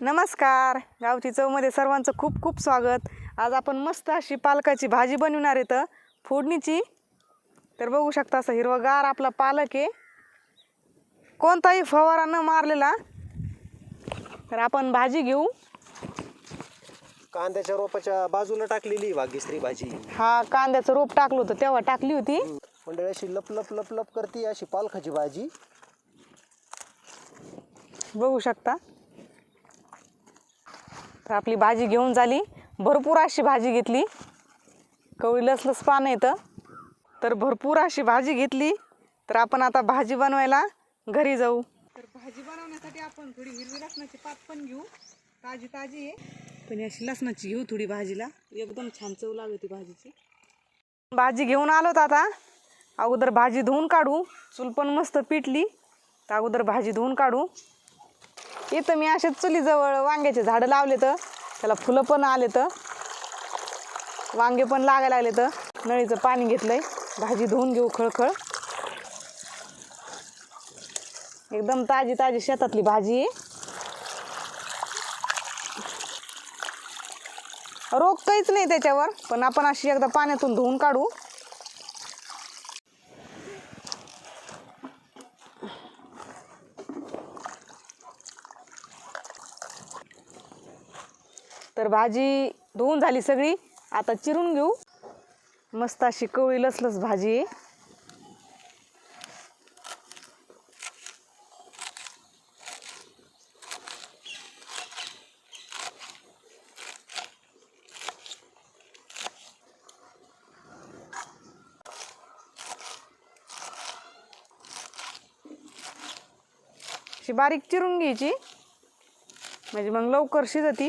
नमस्कार. गावची चवमध्ये सर्वांचं खूप खूप स्वागत. आज आपण मस्त अशी पालकाची भाजी बनवणार आहे तर फोडणीची. तर बघू शकता असं हिरवगार आपला पालक आहे. कोणताही फवारा न मारलेला. तर आपण भाजी घेऊ. कांद्याच्या रोपाच्या बाजूला टाकलेली भाग्यश्री भाजी. हा कांद्याचं रोप टाकलं होतं तेव्हा टाकली होती. मंडळी अशी लप लप लप लप करते अशी पालखाची भाजी. बघू शकता. तर आपली भाजी घेऊन झाली. भरपूर अशी भाजी घेतली. कवळी लसलस पान येतं तर भरपूर अशी भाजी घेतली. तर आपण आता भाजी बनवायला घरी जाऊ. तर भाजी बनवण्यासाठी आपण थोडी हिरवी लसणाची पात पण घेऊ. ताजी ताजी आहे. पण अशी लसणाची घेऊ थोडी भाजीला. एकदम छान चव लागते भाजीची. भाजी घेऊन आलोत आता. अगोदर भाजी धुवून काढू. चूल पण मस्त पिटली. तर अगोदर भाजी धुवून काढू. इथं मी असेच चुलीजवळ वांग्याचे झाडं लावले तर त्याला फुलं पण आले तर वांगे पण लागायला लागले तर नळीचं पाणी घेतलंय. भाजी धुवून घेऊ खळखळ. एकदम ताजी ताजी शेतातली भाजी. आहे रोग काहीच नाही त्याच्यावर पण आपण अशी एकदा पाण्यातून धुवून काढू. भाजी धुवून झाली सगळी. आता चिरून घेऊ. मस्त अशी कवळी लसलस भाजी आहे. अशी बारीक चिरून घ्यायची. म्हणजे मग लवकर शिजती.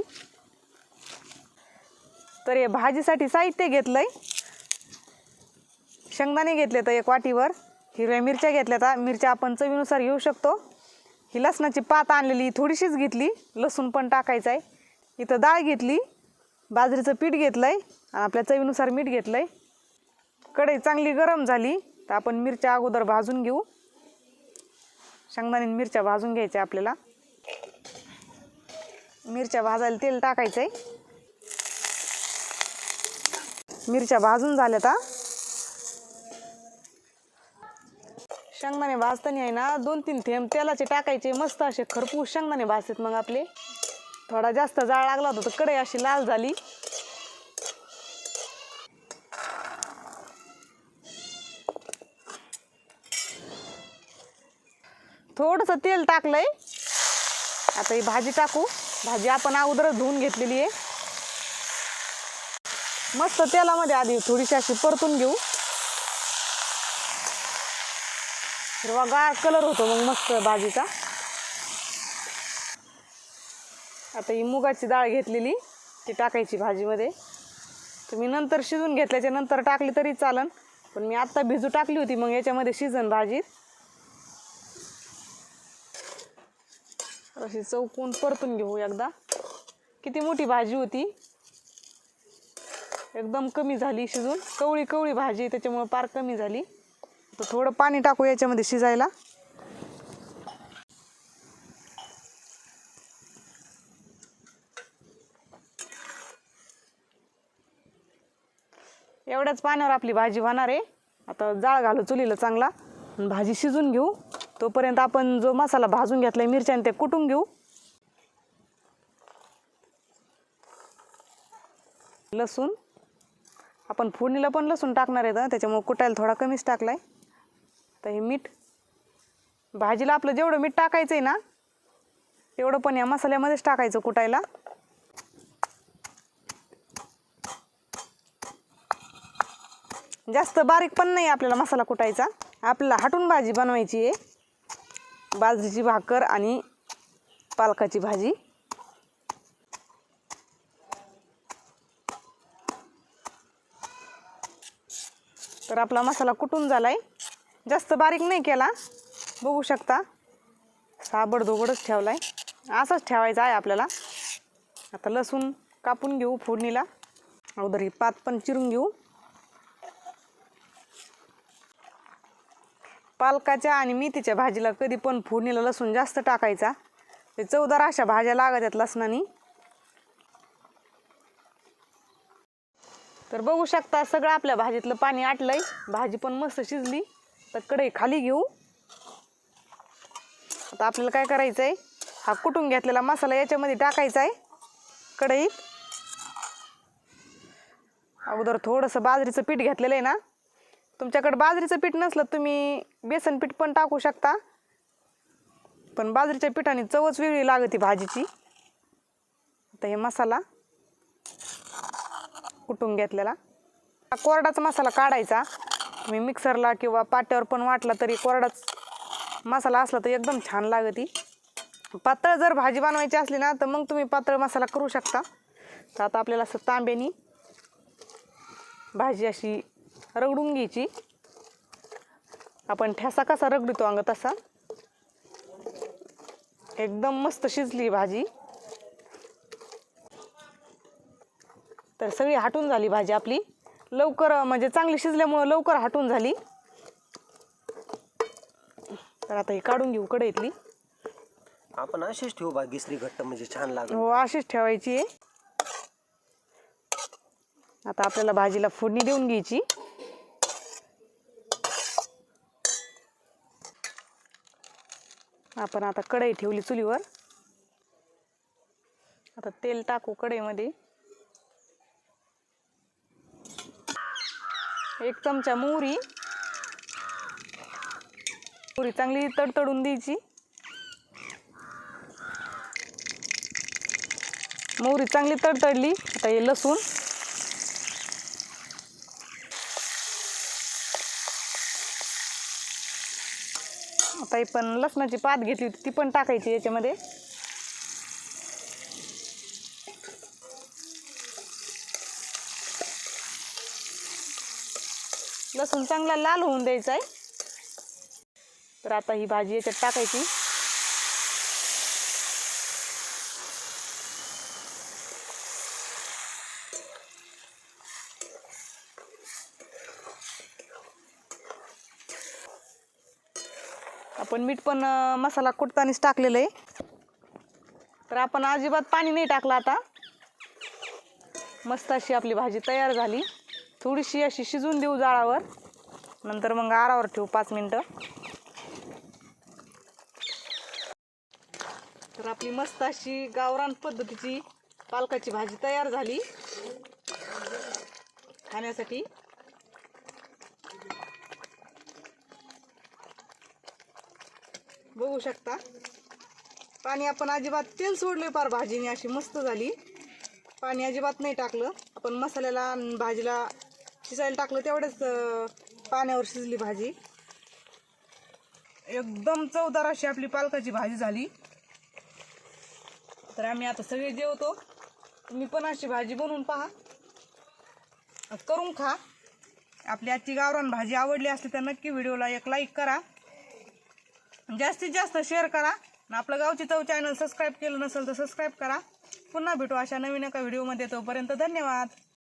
तर हे भाजीसाठी साहित्य घेतलंय. शेंगदाणे घेतले तर एक वाटीवर. हिरव्या मिरच्या घेतल्या तर मिरच्या आपण चवीनुसार घेऊ शकतो. ही लसणाची पात आणलेली थोडीशीच घेतली. लसूण पण टाकायचं आहे इथं डाळ घेतली बाजरीचं पीठ घेतलं आहे आणि आपल्या चवीनुसार मीठ घेतलं आहे कढई चांगली गरम झाली तर आपण मिरच्या अगोदर भाजून घेऊ. शेंगदाणे मिरच्या भाजून घ्यायच्या आपल्याला. मिरच्या भाजायला तेल टाकायचं आहे मिरच्या भाजून झाल्यात आता शेंगदाणे भाजताना आहे ना दोन तीन थेंब तेलाचे टाकायचे मस्त असे खरपूस शेंगदाणे भाजतात मग आपले. थोडा जास्त जाळ लागला होता तर कढई अशी लाल झाली. थोडंसं तेल टाकलंय. आता ही भाजी टाकू. भाजी आपण अगोदरच धुवून घेतलेली आहे. मस्त तेलामध्ये आधी थोडीशी अशी परतून घेऊ. हिरवागार कलर होतो मग मस्त भाजीचा आता ही मुगाची डाळ घेतलेली ती टाकायची भाजीमध्ये. तुम्ही नंतर शिजून घेतल्याच्या नंतर टाकली तरी चालन पण मी आत्ता भिजू टाकली होती मग याच्यामध्ये शिजन भाजीत अशी चौकून परतून घेऊ एकदा. किती मोठी भाजी होती. एकदम कमी झाली शिजून. कवळी कवळी भाजी त्याच्यामुळं पार कमी झाली. तर थोडं पाणी टाकू याच्यामध्ये शिजायला. एवढ्याच पाण्यावर आपली भाजी होणार आहे. आता जाळ घालू चुलीला चांगला. भाजी शिजून घेऊ. तोपर्यंत आपण जो मसाला भाजून घेतलाय मिरच्याने ते कुटून घेऊ. लसूण. आपण फोडणीला पण लसूण टाकणार आहे त्याच्यामुळे कुटायला थोडा कमीच टाकलाय. तर हे मीठ भाजीला आपलं जेवढं मीठ टाकायचं आहे ना तेवढं पण या मसाल्यामध्येच टाकायचं कुटायला. जास्त बारीक पण नाही आपल्याला मसाला कुटायचा. आपल्याला हाटून भाजी बनवायची आहे. बाजरीची भाकर आणि पालकाची भाजी. तर आपला मसाला कुटून आहे जास्त बारीक नाही केला. बघू शकता. साबड ठेवला आहे असंच ठेवायचा आहे आपल्याला. आता लसूण कापून घेऊ फोडणीला. अगोदर ही पात पण चिरून घेऊ. पालकाच्या आणि मेथीच्या भाजीला कधी पण फोडणीला लसूण जास्त टाकायचा. ते चवदार अशा भाज्या लागत आहेत लसणानी. तर बघू शकता सगळं आपल्या भाजीतलं पाणी आटलंय. भाजी पण मस्त शिजली. तर कढई खाली घेऊ. आता आपल्याला काय करायचं आहे हा कुटून घेतलेला मसाला याच्यामध्ये टाकायचा आहे कढईत. अगोदर थोडंसं बाजरीचं पीठ घेतलेलं आहे ना? तुमच्याकडे बाजरीचं पीठ नसलं तुम्ही बेसन पीठ पण टाकू शकता. पण बाजरीच्या पिठाने चवच वेगळी लागते भाजीची. आता हे मसाला. कुटून घेतलेला. कोरडाचा मसाला काढायचा. मी मिक्सरला किंवा पाट्यावर पण वाटला तरी कोरडाच मसाला असला तर एकदम छान लागती. पातळ जर भाजी बनवायची असली ना तर मग तुम्ही पातळ मसाला करू शकता. तर आता आपल्याला असं तांब्यानी भाजी अशी रगडून घ्यायची. आपण ठ्यासा कसा रगडतो अंग तसा. एकदम मस्त शिजली भाजी. तर सगळी हाटून झाली भाजी आपली. लवकर म्हणजे चांगली शिजल्यामुळं लवकर हाटून झाली. तर आता ही काढून घेऊ कढईतली. आपण अशीच ठेवू भाग्यश्री घट्ट म्हणजे छान लागेल. हो अशीच ठेवायची आहे. आता आपल्याला भाजीला फोडणी देऊन घ्यायची. आपण आता कढई ठेवली चुलीवर. आता तेल टाकू कढईमध्ये. एक चमचा मोहरी. मोहरी चांगली तडतडून द्यायची. मोहरी चांगली तडतडली. आता हे लसूण. आता ही पण लसणाची पात घेतली होती ती पण टाकायची याच्यामध्ये. लसूण चांगला लाल होऊन द्यायचा आहे. तर आता ही भाजी याच्यात टाकायची. आपण मीठ पण मसाला कुटतानीच टाकलेलं आहे. तर आपण अजिबात पाणी नाही टाकलं आता. मस्त अशी आपली भाजी तयार झाली. थोडीशी अशी शिजून देऊ जाळावर. नंतर मग आरावर ठेवू पाच मिनटं. तर आपली मस्त अशी गावरान पद्धतीची पालकाची भाजी तयार झाली. खाण्यासाठी. बघू शकता. पाणी आपण अजिबात तेल सोडले पार भाजीने अशी मस्त झाली. पाणी अजिबात नाही टाकलं. आपण मसाल्याला भाजीला शिजायला टाकलं तेवढंच पाण्यावर शिजली भाजी. एकदम चवदार अशी आपली पालकाची भाजी झाली. तर आम्ही आता सगळे जेवतो. तुम्ही पण अशी भाजी बनवून पहा. करून खा. आपली आजची गावरान भाजी आवडली असली तर नक्की व्हिडिओला एक लाईक करा. जास्तीत जास्त शेअर करा. आणि आपलं गावची चव चॅनल सबस्क्राईब केलं नसेल तर सबस्क्राईब करा. पुन्हा भेटू अशा नवीन एका व्हिडिओमध्ये तोपर्यंत धन्यवाद.